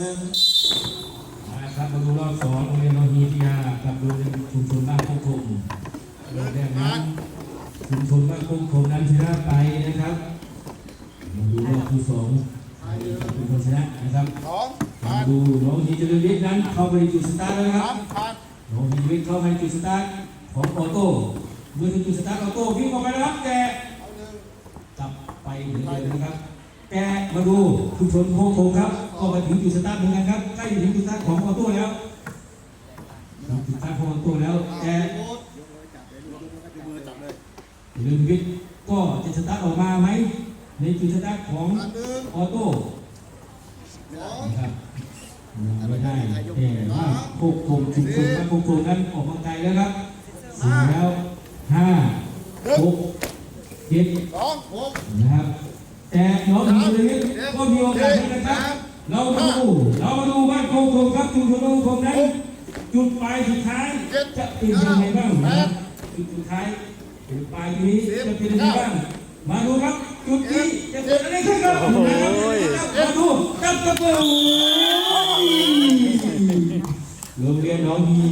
นะครับมาดูรอบสองโรงเรียนโนฮีพิยากับโรงเรียนชุมชนบ้านโคกคมโรงเรียนนั้นชุมชนบ้านโคกคมนั้นชนะไปนะครับมาดูรอบที่สองชุมชนชนะนะครับมาดูน้องฮีเจริญวิทย์นั้นเข้าไปจุดสตาร์ทแล้วครับน้องฮีเจริญวิทย์เข้าไปจุดสตาร์ทของออโต้เมื่อถึงจุดสตาร์ทออโต้วิ่งออกไปแล้วครับแต่เอาหนึ่งกลับไปเหมือนเดิมนะครับ แกมาดูชุมชนโคกโคงครับก็มาถึงจุดสตาร์ทเหมือนกันครับใกล้จะถึงจุดสตาร์ทของออโต้แล้วจุดสตาร์ทของออโต้แล้วแกโบ๊ทยกมือจับเลยยกมือจับเลยลืมวิทย์ก็จะสตาร์ทออกมาไหมในจุดสตาร์ทของออโต้นะครับไม่ได้แต่ว่าโคกโคงชุมชนบ้าโคกโคงนั้นออกมาไกลแล้วครับสี่แล้วห้าหกเจ็ดสองหกนะครับ แต่น้องหญิงเลยก็มีโอกาสนะครับ เรามาดูเรามาดูบ้านโคงโคงครับชุมชนบ้านโคงนั้นจุดปลายสุดท้ายจะเป็นยังไงบ้างนะครับจุดสุดท้ายจุดปลายนี้จะเป็นยังไงบ้างมาดูครับจุดนี้จะเกิดอะไรขึ้นครับมาดูกับกระเป๋าโรงเรียนน้องฮี